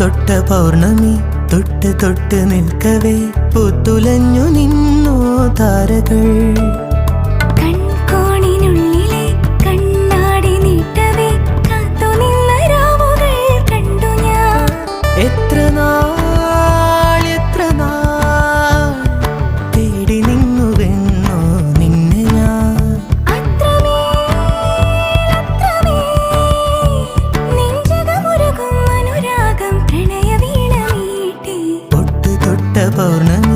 തൊട്ട പൗർണമി തൊട്ട് തൊട്ട് നിൽക്കവേ. പുത്തുലഞ്ഞു നിന്നു താരകൾ. എത്ര നാൾ பௌர்ணமி